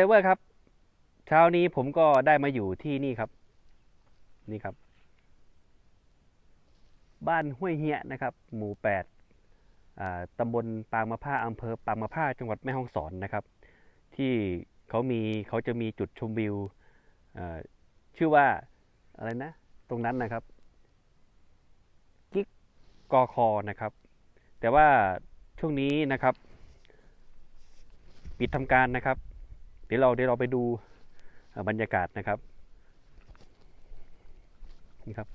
อร์ไดเวอร์ครับ เช้านี้ผมก็ได้มาอยู่ที่นี่ครับ นี่ครับ บ้านห้วยเฮียนะครับ หมู่แปดอ่าตำบลปางมะผ้าอำเภอปางมะผ้าจังหวัดแม่ฮ่องสอนนะครับ ที่เขามีเขาจะมีจุดชมวิวอ่าชื่อว่าอะไรนะ ตรงนั้นนะครับกิ๊กกอคอนะครับ แต่ว่าช่วงนี้นะครับ ปิดทำการนะครับ ดี๋ยวเราเดี๋ยวเราไปดูบรรยากาศนะครับนี่ครับ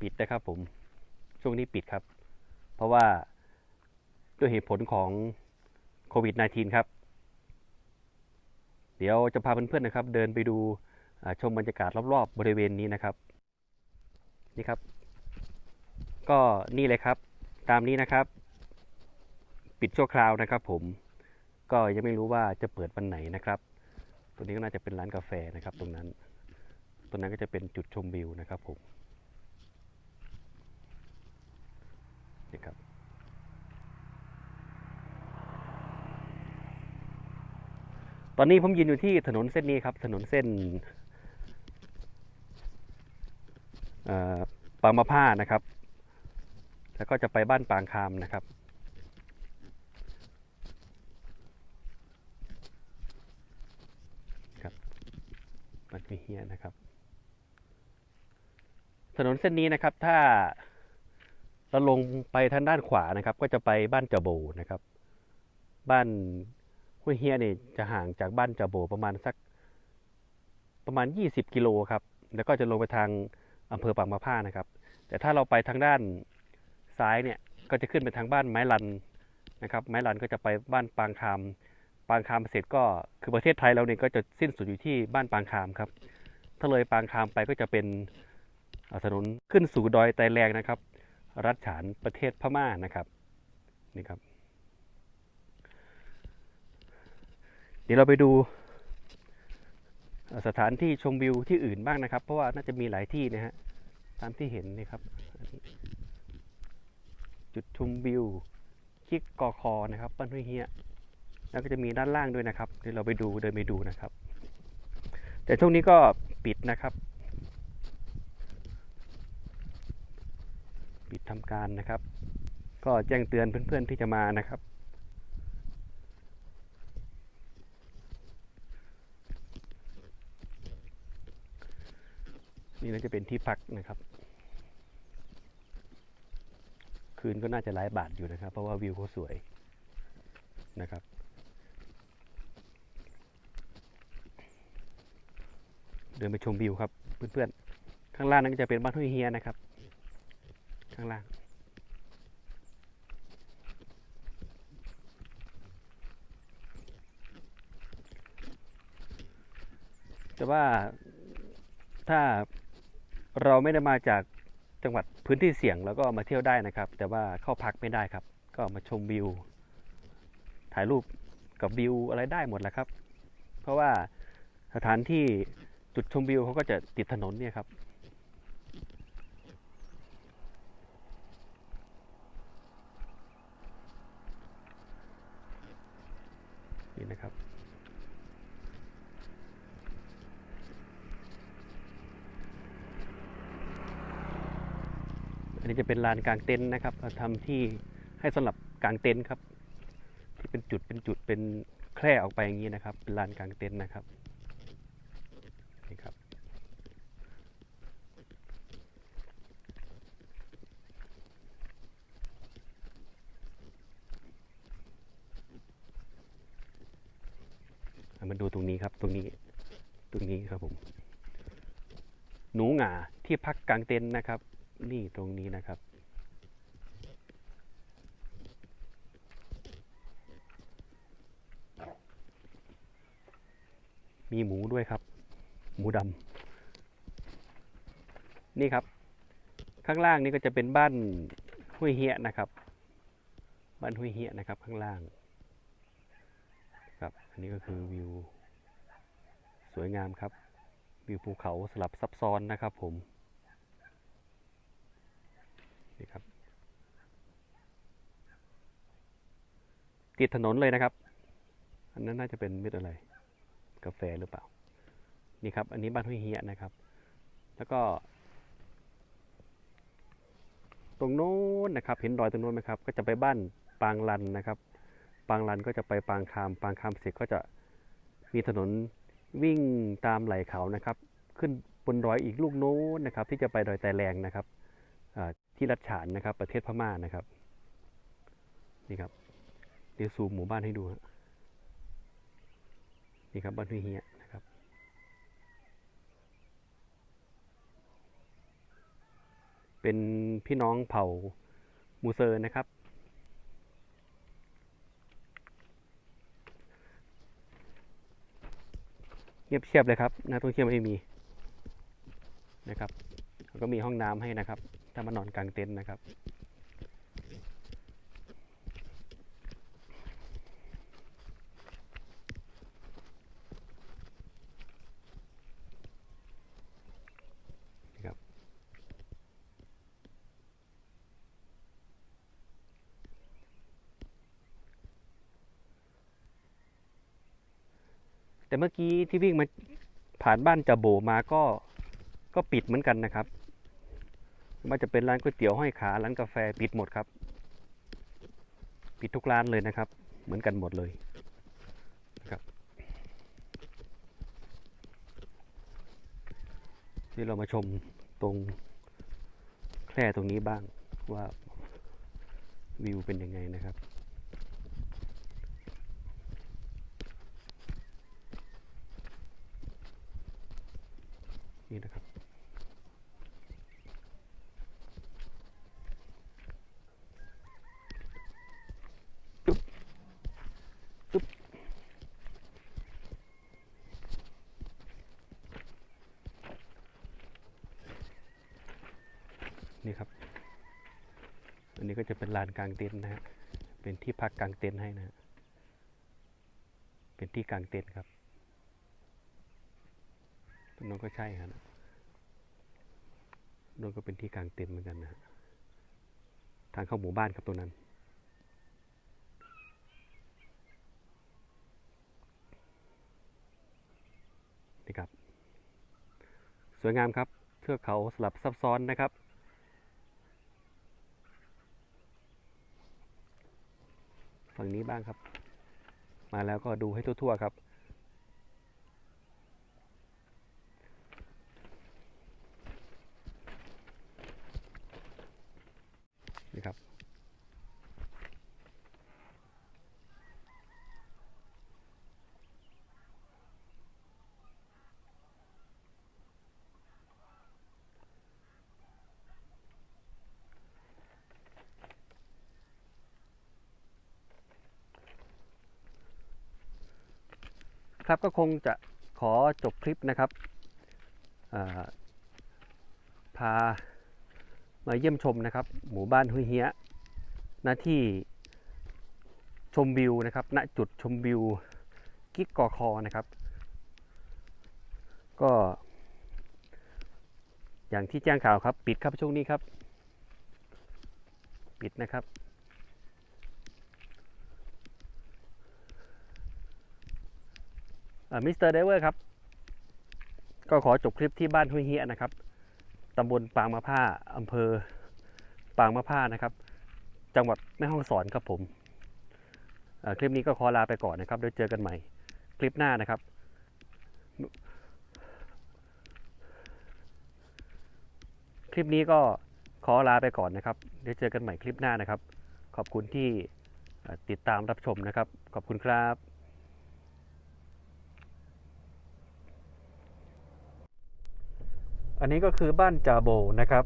ปิดนะครับผมช่วงนี้ปิดครับ เพราะว่าด้วยเหตุผลของโควิด -19 ครับ เดี๋ยวจะพาเพื่อนๆนะครับ เดินไปดูชมบรรยากาศรอบๆ บริเวณนี้นะครับ นี่ครับ ก็นี่เลยครับ ตามนี้นะครับ ปิดชั่วคราวนะครับ ผมก็ยังไม่รู้ว่าจะเปิดวันไหนนะครับตรงนี้ก็น่าจะเป็นร้านกาแฟนะครับ ตรงนั้น ตรงนั้นก็จะเป็นจุดชมวิวนะครับผมนี่ครับตอนนี้ผมยืนอยู่ที่ถนนเส้นนี้ครับ ถนนเส้นเอ่อปางมะผ้านะครับ แล้วก็จะไปบ้านปางคามนะครับ บ้านพี่เฮียนะครับ ถนนเส้นนี้นะครับ ถ้าเราลงไปทางด้านขวานะครับ ก็จะไปบ้านเจาโบนะครับ บ้านห้วยเฮียเนี่ยจะห่างจากบ้านเจาโบประมาณสักประมาณ 20 กิโลครับ แล้วก็จะลงไปทางอำเภอปางมะผ้านะครับ แต่ถ้าเราไปทางด้านซ้ายเนี่ย ก็จะขึ้นไปทางบ้านไม้ลันนะครับ ไม้ลันก็จะไปบ้านปางคาม ปางคามเสร็จก็คือประเทศไทยเราเนี่ยก็จะสิ้นสุดอยู่ที่บ้านปางคามครับ ถ้าเลยปางคามไปก็จะเป็นถนนขึ้นสู่ดอยไตแรงนะครับ รัฐฉานประเทศพม่านะครับนี่ครับ เดี๋ยวเราไปดูสถานที่ชมวิวที่อื่นบ้างนะครับ เพราะว่าน่าจะมีหลายที่นะฮะตามที่เห็นนี่ครับนนจุดชมวิวคิกกอคอนะครับบ้านห้วยเฮีย แล้วก็จะมีด้านล่างด้วยนะครับเดี๋ยวเราไปดูเดินไปดูนะครับ แต่ช่วงนี้ก็ปิดนะครับ ปิดทำการนะครับ ก็แจ้งเตือนเพื่อนๆที่จะมานะครับนี่น่าจะเป็นที่พักนะครับ คืนก็น่าจะหลายบาทอยู่นะครับ เพราะว่าวิวเขาสวยนะครับ ดินไปชมวิวครับเพื่อนๆ ข้างล่างนั่นก็จะเป็นบ้านห้วยเฮียนะครับ ข้างล่างแต่ว่าถ้าเราไม่ได้มาจากจังหวัดพื้นที่เสี่ยงแล้วก็มาเที่ยวได้นะครับ แต่ว่าเข้าพักไม่ได้ครับ ก็มาชมวิว ถ่ายรูปกับวิวอะไรได้หมดแหละครับ เพราะว่าสถานที่ จุดชมวิวเขาก็จะติดถนนเนี่ยครับ นี่นะครับอันนี้จะเป็นลานกลางเต็นท์นะครับเราทำที่ให้สำหรับกลางเต็นท์ครับ ที่เป็นจุดเป็นจุดเป็นแคร่ออกไปอย่างนี้นะครับ เป็นลานกลางเต็นท์นะครับ นี่ครับ มาดูตรงนี้ครับ ตรงนี้ ตรงนี้ครับผม หนูหงาที่พักกลางเต็นท์นะครับ นี่ตรงนี้นะครับมีหมูด้วยครับ หมูดำนี่ครับ ข้างล่างนี่ก็จะเป็นบ้านห้วยเฮียนะครับ บ้านห้วยเฮียนะครับ ข้างล่าง ครับ อันนี้ก็คือวิว สวยงามครับ วิวภูเขาสลับซับซ้อนนะครับผมนี่ครับ ติดถนนเลยนะครับ อันนั้นน่าจะเป็นเม็ดอะไร กาแฟหรือเปล่า นี่ครับ อันนี้บ้านห้วยเฮียนะครับ แล้วก็ ตรงโน้นนะครับ เห็นรอยตรงโน้นไหมครับ ก็จะไปบ้านปางลันนะครับ ปางลันก็จะไปปางคาม ปางคามเสร็จก็จะมีถนนวิ่งตามไหล่เขานะครับ ขึ้นบนดอยอีกลูกโน้นนะครับ ที่จะไปดอยแต่แรงนะครับที่รัชฉานนะครับ ประเทศพม่านะครับ นี่ครับเดี๋ยวซูมหมู่บ้านให้ดูนี่ครับบ้านห้วยเฮียนะครับ เป็นพี่น้องเผ่ามูเซอร์นะครับ เงียบเชียบเลยครับนักท่องเที่ยวไม่มีนะครับแล้วก็มีห้องน้ำให้นะครับ ถ้ามานอนกลางเต็นท์นะครับ แต่เมื่อกี้ที่วิ่งมาผ่านบ้านจะโบมาก็ก็ปิดเหมือนกันนะครับไม่ว่าจะเป็นร้านก๋วยเตี๋ยวห้อยขาร้านกาแฟปิดหมดครับ ปิดทุกร้านเลยนะครับ เหมือนกันหมดเลยนะครับที่เรามาชมตรงแคร่ตรงนี้บ้างว่าวิวเป็นยังไงนะครับ นี่นะครับ จุ๊บจุ๊บนี่ครับ อันนี้ก็ จะเป็นลานกลางเต็นท์นะฮะเป็นที่พักกลางเต็นท์ให้นะฮะเป็นที่กลางเต็นท์ครับตรงนั้นก็ใช่ครับนู่นก็เป็นที่กลางเต็นท์เหมือนกันนะฮะทางเข้าหมู่บ้านครับตรงนั้นนี่ครับ สวยงามครับเทือกเขาสลับซับซ้อนนะครับ ฝั่งนี้บ้างครับ มาแล้วก็ดูให้ทั่วๆครับ ครับ ก็คงจะขอจบคลิปนะครับาพามาเยี่ยมชมนะครับ หมู่บ้านหุยเฮียณที่ชมวิวนะครับ ณจุดชมวิวกิ๊กกอคอนะครับ ก็ อย่างที่แจ้งข่าวครับ ปิดครับช่วงนี้ครับ ปิดนะครับ มิสเตอร์เดเวอร์ครับ ก็ขอจบคลิปที่บ้านห้วยเฮียนะครับตำบลปางมะผ้าอำเภอ ปางมะผ้านะครับ จังหวัดแม่ฮ่องสอนครับผม คลิปนี้ก็ขอลาไปก่อนนะครับเดี๋ยวเจอกันใหม่ คลิปหน้านะครับ คลิปนี้ก็ขอลาไปก่อนนะครับ เดี๋ยวเจอกันใหม่คลิปหน้านะครับ ขอบคุณที่ติดตามรับชมนะครับ ขอบคุณครับ อันนี้ก็คือบ้านจาโบนะครับ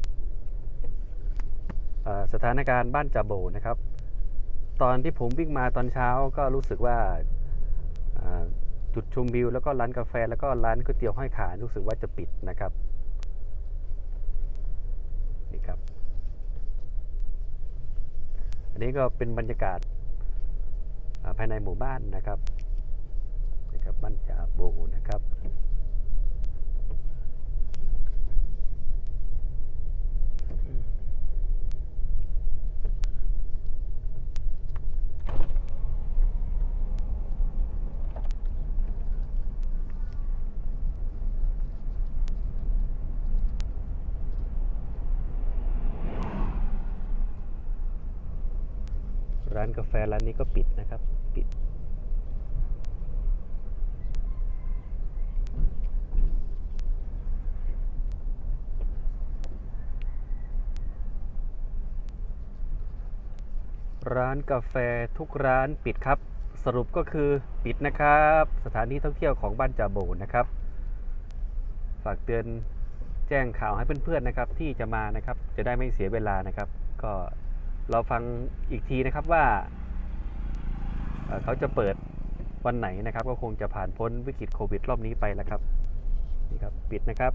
สถานการณ์บ้านจาโบนะครับ ตอนที่ผมวิ่งมาตอนเช้าก็รู้สึกว่าจุดชมวิวแล้วก็ร้านกาแฟแล้วก็ร้านก๋วยเตี๋ยวห้อยขารู้สึกว่าจะปิดนะครับนี่ครับ อันนี้ก็เป็นบรรยากาศภายในหมู่บ้านนะครับนี่ครับบ้านจาโบนะครับ กาแฟร้านนี้ก็ปิดนะครับ ปิด ร้านกาแฟทุกร้านปิดครับ สรุปก็คือปิดนะครับ สถานที่ท่องเที่ยวของบ้านจาโบนะครับ ฝากเตือนแจ้งข่าวให้เพื่อนๆนะครับ ที่จะมานะครับ จะได้ไม่เสียเวลานะครับ ก็ เราฟังอีกทีนะครับว่าเขาจะเปิดวันไหนนะครับ ก็คงจะผ่านพ้นวิกฤตโควิดรอบนี้ไปแล้วครับนี่ครับ ปิดนะครับ